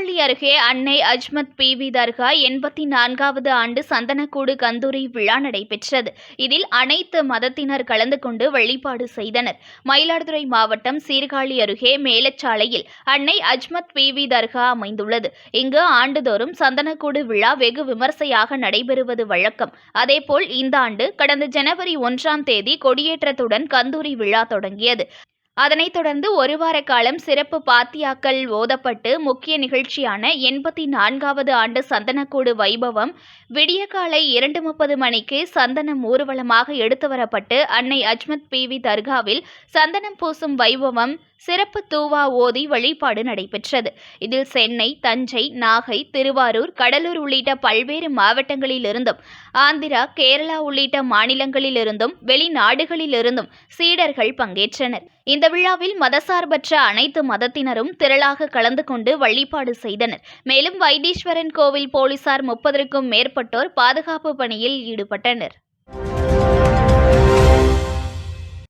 அருகே அன்னை அஜ்மத் பிவி தர்கா எண்பத்தி நான்காவது ஆண்டு சந்தனக்கூடு கந்தூரி விழா நடைபெற்றது. இதில் அனைத்து மதத்தினர் கலந்து கொண்டு வழிபாடு செய்தனர். மயிலாடுதுறை மாவட்டம் சீர்காழி அருகே மேலச்சாலையில் அன்னை அஜ்மத் பிவி தர்கா அமைந்துள்ளது. இங்கு ஆண்டுதோறும் சந்தனக்கூடு விழா வெகு விமர்சையாக நடைபெறுவது வழக்கம். அதேபோல் இந்த ஆண்டு கடந்த ஜனவரி ஒன்றாம் தேதி கொடியேற்றத்துடன் கந்தூரி விழா தொடங்கியது. அதனைத் தொடர்ந்து ஒரு வார காலம் சிறப்பு பாத்தியாக்கள் ஓதப்பட்டு முக்கிய நிகழ்ச்சியான எண்பத்தி நான்காவது ஆண்டு சந்தனக்கூடு வைபவம் விடிய காலை இரண்டு முப்பது மணிக்கு சந்தனம் ஊர்வலமாக எடுத்து வரப்பட்டு அன்னை அஜ்மத் பிவி தர்காவில் சந்தனம் பூசும் வைபவம் சிறப்பு தூவா ஓதி வழிபாடு நடைபெற்றது. இதில் சென்னை தஞ்சை நாகை திருவாரூர் கடலூர் உள்ளிட்ட பல்வேறு மாவட்டங்களிலிருந்தும் ஆந்திரா கேரளா உள்ளிட்ட மாநிலங்களிலிருந்தும் வெளிநாடுகளிலிருந்தும் சீடர்கள் பங்கேற்றனர். இந்த விழாவில் மதசார்பற்ற அனைத்து மதத்தினரும் திரளாக கலந்து கொண்டு வழிபாடு செய்தனர். மேலும் வைத்தீஸ்வரன் கோவில் போலீசார் முப்பதற்கும் மேற்பட்டோர் பாதுகாப்பு பணியில் ஈடுபட்டனர்.